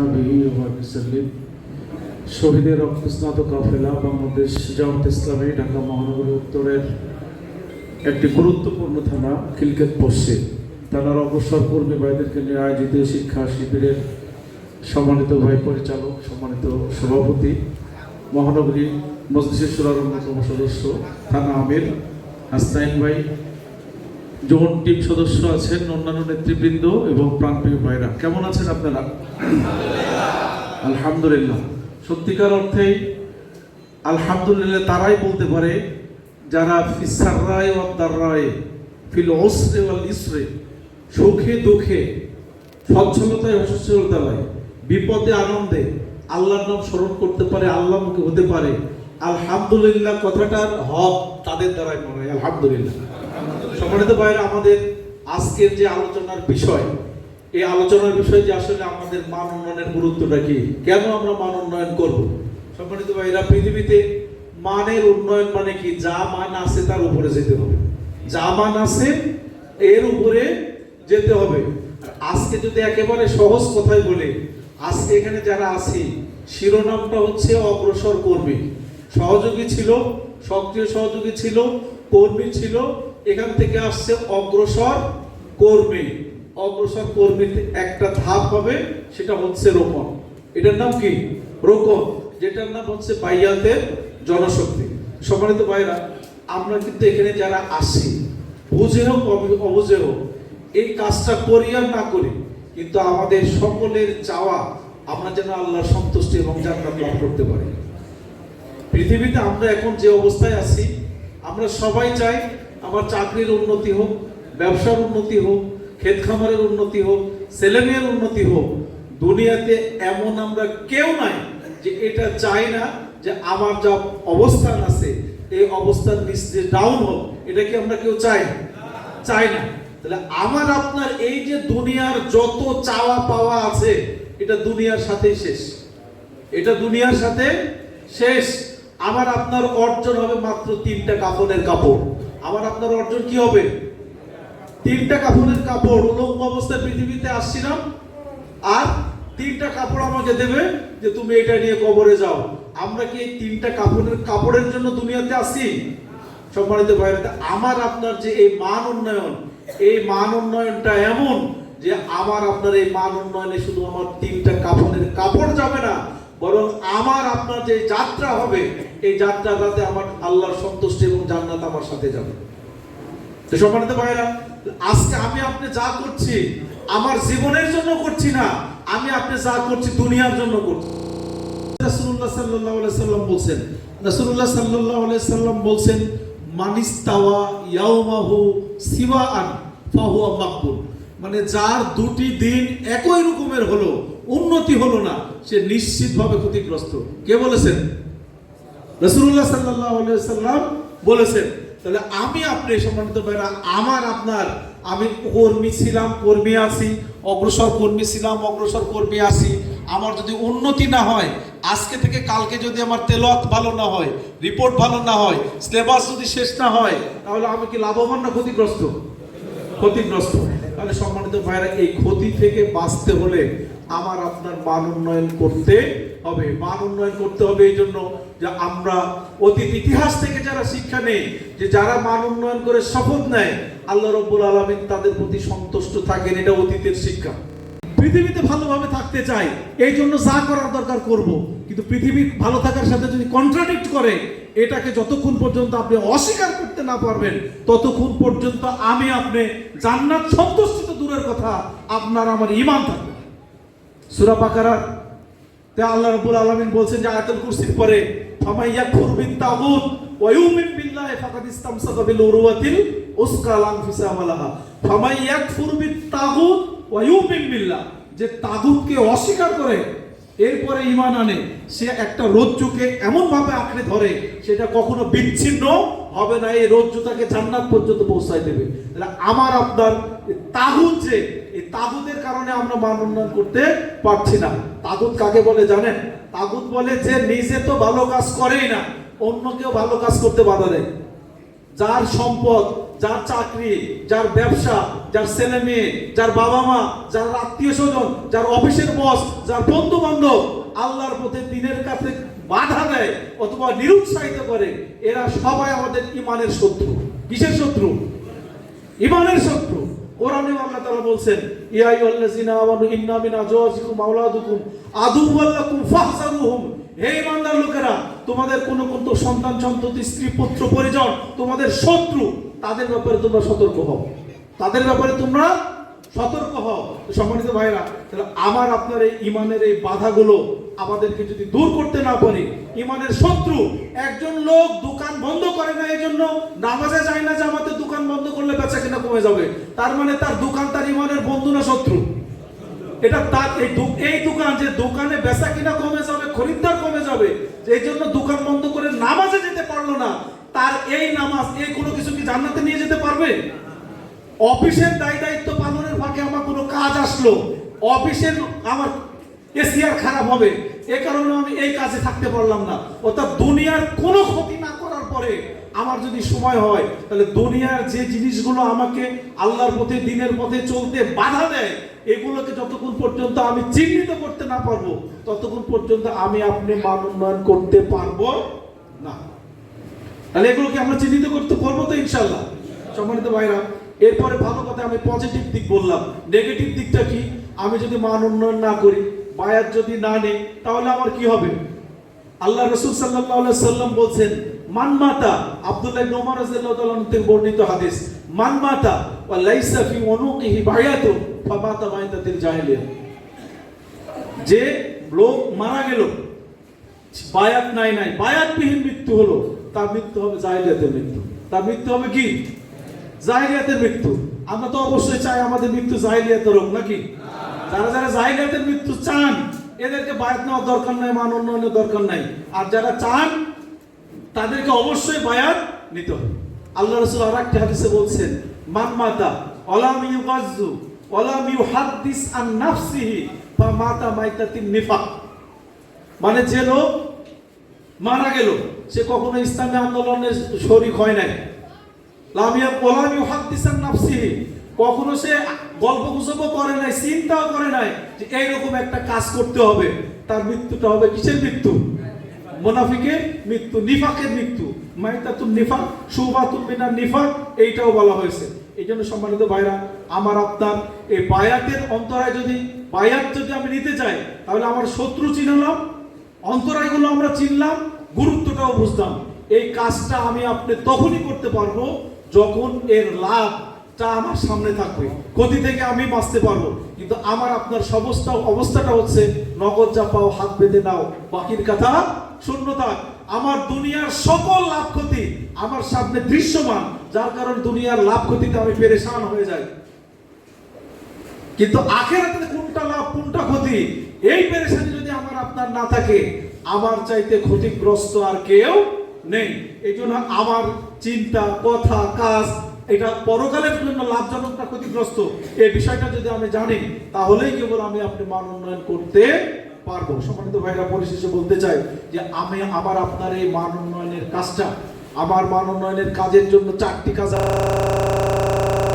আসহাবিহি ওয়া মুসাল্লিম শহীদের রক্তস্নাত কাফেলা বাংলাদেশ জামাত ইসলামী ঢাকা মহানগরী উত্তরের একটি গুরুত্বপূর্ণ থানা খিলকেত পশ্চিম থানার অবসর কর্মী ভাইদেরকে নিয়ে আয়োজিত শিক্ষা শিবিরের সম্মানিত ভাই পরিচালক, সম্মানিত সভাপতি, মহানগরী মজলিসের সুরার অন্যতম সদস্য থানা আমির হাস্তাইন ভাই যখন টিম সদস্য আছেন অন্যান্য নেতৃবৃন্দ এবং প্রাণপ্রিয় ভাইরা। কেমন আছেন আপনারা? আলহামদুলিল্লাহ। সত্যিকার অর্থেই আলহামদুলিল্লাহ তারাই বলতে পারে, যারা ফিসাররায় ওয়াদ্দাররায় ফিল ওসরে ওয়াল ইসরে, সুখে দুঃখে, সচ্ছলতায় অসচ্ছলতায়, বিপদে আনন্দে আল্লাহর নাম স্মরণ করতে পারে আল্লাহ হতে পারে, আলহামদুলিল্লাহ কথাটার হক তাদের দ্বারাই মনে হয়, আলহামদুলিল্লাহ। সম্মানিত ভাইরা আমাদের আজকের যে আলোচনার বিষয়, এই আলোচনার বিষয় যে আসলে আমাদের মান উন্নয়নের গুরুত্বটা কি? কেন আমরা মান উন্নয়ন করব? সম্মানিত ভাইরা পৃথিবীতে মানের উন্নয়ন মানে কি? যা মান আছে তার উপরে যেতে হবে। যা মান আছে, এর উপরে যেতে হবে। আজকে যদি একেবারে সহজ কথায় বলে, আজকে এখানে যারা আছি, শিরোনামটা হচ্ছে অগ্রসর কর্মী। সহযোগী ছিল, সক্রিয় সহযোগী ছিল, কর্মী ছিল এখান থেকে আসছে অগ্রসর কর্মী। অগ্রসর কর্মীর একটা ধাপ হবে, সেটা হচ্ছে রোপণ। এটার নাম কি? রোপণ। যেটার নাম হচ্ছে বাইয়াতের জনশক্তি। সম্মানিত ভাইরা আমরা কিন্তু এখানে যারা আসি বুঝে হোক, অবি- অবুঝে হোক, এই কাজটা করি আর না করি, কিন্তু আমাদের সকলের চাওয়া আমরা যেন আল্লাহর সন্তুষ্টি এবং জান্নাত লাভ করতে পারি। পৃথিবীতে আমরা এখন যে অবস্থায় আছি, আমরা সবাই চাই আমার চাকরির উন্নতি হোক, ব্যবসার উন্নতি হোক, ক্ষেত খামারের উন্নতি হোক ছেলেমেয়ের উন্নতি হোক, দুনিয়াতে এমন আমরা কেউ নাই যে এটা চাই না যে আমার যা অবস্থান আছে, এই অবস্থান নিচে ডাউন হোক, এটা কি আমরা কেউ চাই? চাই না। তাহলে আমার আপনার এই যে দুনিয়ার যত চাওয়া পাওয়া আছে, এটা দুনিয়ার সাথেই শেষ। এটা দুনিয়ার সাথে শেষ। আমার আপনার অর্জন হবে মাত্র তিনটা কাপড়ের কাপড়। আমার আপনার অর্জন কি হবে? তিনটা কাপড়ের কাপড় উলঙ্গ অবস্থায় পৃথিবীতে আসছিলাম আর তিনটা কাপড় আমাকে দেবে যে তুমি এটা নিয়ে কবরে যাও। আমরা কি এই তিনটা কাপড়ের কাপড়ের জন্য দুনিয়াতে আসি সম্মানিত ভাইরা আমার আপনার যে এই মান উন্নয়ন, এই মান উন্নয়নটা এমন যে আমার আপনার এই মান উন্নয়নে শুধু আমার তিনটা কাপড়ের কাপড় যাবে না বরং আমার, আপনার যে যাত্রা হবে, এই যাত্রাটাতে আমার আল্লাহর সন্তুষ্টি এবং জান্নাত আমার সাথে যাবে। তো সম্মানিত ভাইরা আজকে আমি আপনি যা করছি, আমার জীবনের জন্য করছি না, আমি আপনি যা করছি দুনিয়ার জন্য করছি। রাসূলুল্লাহ সাল্লাল্লাহু আলাইহি সাল্লাম বলছেন, রাসূলুল্লাহ সাল্লাল্লাহু আলাইহি সাল্লাম বলছেন, মানিস্তাওয়া ইয়াউমাহু সিওয়াআন ফাহুয়া মাকবুল। মানে যার দুটি দিন একই রকমের হলো উন্নতি হলো না, সে নিশ্চিতভাবে ক্ষতিগ্রস্ত। কে বলেছেন? রসুল্লাহ সাল্লাহ সাল্লাম বলেছেন, তাহলে আমি আপনি সম্মানিত ভাইরা, আমার আপনার, আমি কর্মী ছিলাম, কর্মী আছি, অগ্রসর কর্মী ছিলাম, অগ্রসর কর্মী আছি। আমার যদি উন্নতি না হয়, আজকে থেকে কালকে যদি আমার তেলত ভালো না হয়, রিপোর্ট ভালো না হয়, সিলেবাস যদি শেষ না হয়, তাহলে আমি কি লাভবান না ক্ষতিগ্রস্ত? ক্ষতিগ্রস্ত। তাহলে সম্মানিত ভাইরা, এই ক্ষতি থেকে বাঁচতে হলে আমার আপনার মান উন্নয়ন করতে হবে। মান উন্নয়ন করতে হবে এই জন্য যে আমরা অতীত ইতিহাস থেকে যারা শিক্ষা নেই যে যারা মান উন্নয়ন করে শপথ নেয়, আল্লাহ রব্বুল আলমিন তাদের প্রতি সন্তুষ্ট থাকেন, এটা অতীতের শিক্ষা। পৃথিবীতে ভালোভাবে থাকতে চাই, এই জন্য যা করার দরকার করব। কিন্তু পৃথিবী ভালো থাকার সাথে যদি কন্ট্রাডিক্ট করে, এটাকে যতক্ষণ পর্যন্ত আপনি অস্বীকার করতে না পারবেন, ততক্ষণ পর্যন্ত আমি আপনি জান্নাত সন্তুষ্টি তো দূরের কথা আপনার আমার ইমান থাকবে। সূরা বাকারা, তে আল্লাহ রাব্বুল আলামিন বলছেন যে আয়াতুল কুরসির পরে তাগুত, ওয়া ইউমিন বিল্লাহি ফাকাদ ইসতামসাকা বিল উরওয়াতিল উসকা তাগুত, ওয়া ইউমিন বিল্লাহ। যে তাগুতকে অস্বীকার করে, এরপরে ইমান আনে, সে একটা রজ্জুকে এমন ভাবে আঁকড়ে ধরে, সেটা কখনো বিচ্ছিন্ন হবে না, এই রজ্জু তাকে জান্নাত পর্যন্ত পৌঁছায় দেবে। তাহলে আমার আপনার তাগুত যে, এই তাগুতের কারণে আমরা মান উন্নয়ন করতে পারছি না। তাগুত কাকে বলে জানেন? তাগুত বলে যে, নিজে তো ভালো কাজ করেই না অন্য কেউ ভালো কাজ করতে বাধা দেয়। যার সম্পদ, যার চাকরি, যার ব্যবসা, যার ছেলে মেয়ে, যার বাবা মা, যার আত্মীয় স্বজন, যার অফিসের বস, যার বন্ধু বান্ধব আল্লাহর পথে দিনের কাছে বাধা দেয় অথবা নিরুৎসাহিত করে, এরা সবাই আমাদের ইমানের শত্রু। কিসের শত্রু? ইমানের শত্রু। কোরআনে আল্লাহ তাআলা বলছেন, ইয়া আইয়ুহাল্লাযিনা আমানু ইন্না মিন আজওয়াজিকুম আওলাদুকুম আদুওয়াল্লাকুম ফাহজারুহুম। হে ইমানদার লোকেরা, তোমাদের কোন কোন সন্তান সন্ততি, স্ত্রী, পুত্র, পরিজন, তোমাদের শত্রু, তাদের ব্যাপারে তোমরা সতর্ক হও। তাদের ব্যাপারে তোমরা সতর্ক হও। সম্মানিত ভাইরা তাহলে আমার, আপনার এই ইমানের এই বাধাগুলো আমাদেরকে যদি দূর করতে না পারি, ইমানের শত্রু, একজন লোক দোকান বন্ধ করে না এই জন্য নামাজে যায় না যে আমাদের দোকান বন্ধ করলে বেচা কিনা কমে যাবে। তার মানে তার দোকান তার ইমানের বন্ধু না শত্রু? এটা তার এই এই দোকান যে দোকানে বেচা কিনা কমে যাবে, খরিদ্দার কমে যাবে এই জন্য দোকান বন্ধ করে নামাজে যেতে পারল না, তার এই নামাজ, এই কোনো কিছু কি জান্নাতে নিয়ে যেতে পারবে? অফিসের দায় দায়িত্ব পালনের ফাঁকে আমার কোনো কাজ আসলো। অফিসের আমার এসিআর খারাপ হবে। এ কারণে আমি এই কাজে থাকতে পারলাম না। অর্থাৎ দুনিয়ার কোনো ক্ষতি না করার পরে আমার যদি সময় হয়, তাহলে দুনিয়ার যে জিনিসগুলো আমাকে আল্লাহর পথে, দিনের পথে চলতে বাধা দেয়, এগুলোকে যতক্ষণ পর্যন্ত আমি চিহ্নিত করতে না পারব, ততক্ষণ পর্যন্ত আমি আপনি মান উন্নয়ন করতে পারব না। তাহলে এগুলোকে আমরা চিহ্নিত করতে পারব তো ইনশাল্লাহ সম্মানিত ভাইরা, এরপরে ভালো কথা আমি পজিটিভ দিক বললাম। নেগেটিভ দিকটা কি? আমি যদি মান উন্নয়ন না করি বায়াত যদি না নেই, তাহলে আমার কি হবে? আল্লাহ রসুল সাল্লাম বলছেন, মান মাতা আব্দুল্লাহ আনহু থেকে বর্ণিত হাদিস, মান মাতা ওয়া যে লোক মারা গেল, বায়াত নাই নাই, বায়াতবিহীন মৃত্যু হলো, তার মৃত্যু হবে মৃত্যু। তার মৃত্যু হবে কি? জাহিলিয়াতের মৃত্যু। আমরা তো অবশ্যই চাই আমাদের মৃত্যু জাহিলিয়াতের হোক, নাকি? যারা যারা জাহিলিয়াতের মৃত্যু চান, এদেরকে বায়াত নেওয়ার দরকার নাই, মান উন্নয়নের দরকার নাই। আর যারা চান, তাদেরকে অবশ্যই বায়াত নিতে হবে। আল্লাহ রসুল আর একটি হাদিসে বলছেন, মান মাতা অলাম ইউগাজ্জু অলাম ইউহাদ্দিস আন নাফসিহি ফা মাতা মাইতাতিন নিফাক। মানে যে লোক মারা গেল, সে কখনো ইসলামী আন্দোলনের শরিক হয় নাই। লামিয়া ওলাম ইউহাদ্দিস আন নাফসিহি, কখনো সে গল্প গুজবও করে নাই, চিন্তাও করে নাই যে এইরকম একটা কাজ করতে হবে। তার মৃত্যুটা হবে কিসের মৃত্যু? মোনাফিকের মৃত্যু, নিফাকের মৃত্যু। মাইতাতুন নিফাক সুবাতুন মিনার নিফাক এইটাও বলা হয়েছে। এই জন্য সম্মানিত ভাইরা, আমার আপনার এই বায়াতের অন্তরায় যদি, বায়াত যদি আমি নিতে চাই, তাহলে আমার শত্রু চিনলাম, অন্তরায়গুলো আমরা চিনলাম, গুরুত্বটাও বুঝলাম। এই কাজটা আমি আপনি তখনই করতে পারব যখন এর লাভটা আমার সামনে থাকবে। ক্ষতি থেকে আমি বাঁচতে পারব। কিন্তু আমার আপনার সমস্ত অবস্থাটা হচ্ছে, নগদ যা পাও হাত বেঁধে নাও, বাকির কথা শূন্যতা আমার দুনিয়ার সকল লাভ ক্ষতি আমার সামনে দৃশ্যমান, যার কারণে দুনিয়ার লাভ ক্ষতিতে আমি পেরেশান হয়ে যাই। কিন্তু আখেরাতে কোনটা লাভ, কোনটা ক্ষতি, এই পেরেশানি যদি আমার আপনার না থাকে, আমার চাইতে ক্ষতিগ্রস্ত আর কেউ নেই। এই জন্য আমার চিন্তা, কথা, কাজ এটা পরকালের জন্য লাভজনক না ক্ষতিগ্রস্ত? এই বিষয়টা যদি আমি জানি, তাহলেই কেবল আমি আপনি মান উন্নয়ন করতে পারব। সম্মানিত ভাইরা, পরিশেষে বলতে চাই যে আমি আমার আপনার এই মান উন্নয়নের কাজটা, আমার মান উন্নয়নের কাজের জন্য চারটি কাজ